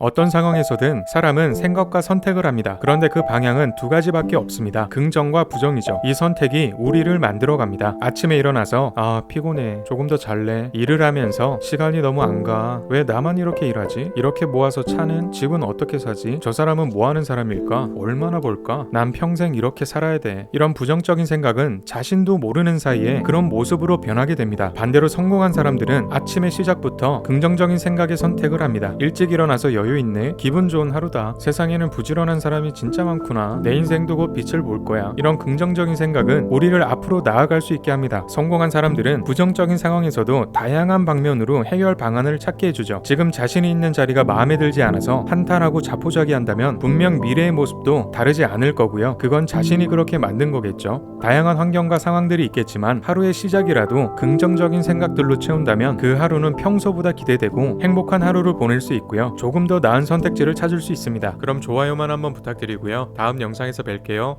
어떤 상황에서든 사람은 생각과 선택을 합니다. 그런데 그 방향은 두 가지밖에 없습니다. 긍정과 부정이죠. 이 선택이 우리를 만들어 갑니다. 아침에 일어나서 아 피곤해 조금 더 잘래 일을 하면서 시간이 너무 안 가. 왜 나만 이렇게 일하지? 이렇게 모아서 차는 집은 어떻게 사지? 저 사람은 뭐 하는 사람일까? 얼마나 벌까? 난 평생 이렇게 살아야 돼. 이런 부정적인 생각은 자신도 모르는 사이에 그런 모습으로 변하게 됩니다. 반대로 성공한 사람들은 아침의 시작부터 긍정적인 생각의 선택을 합니다. 일찍 일어나서 여유 있네. 기분 좋은 하루다. 세상에는 부지런한 사람이 진짜 많구나. 내 인생도 곧 빛을 볼 거야. 이런 긍정적인 생각은 우리를 앞으로 나아갈 수 있게 합니다. 성공한 사람들은 부정적인 상황에서도 다양한 방면으로 해결 방안을 찾게 해주죠. 지금 자신이 있는 자리가 마음에 들지 않아서 한탄하고 자포자기한다면 분명 미래의 모습도 다르지 않을 거고요. 그건 자신이 그렇게 만든 거겠죠. 다양한 환경과 상황들이 있겠지만 하루의 시작이라도 긍정적인 생각들로 채운다면 그 하루는 평소보다 기대되고 행복한 하루를 보낼 수 있고요. 조금 더 나은 선택지를 찾을 수 있습니다. 그럼 좋아요만 한번 부탁드리고요. 다음 영상에서 뵐게요.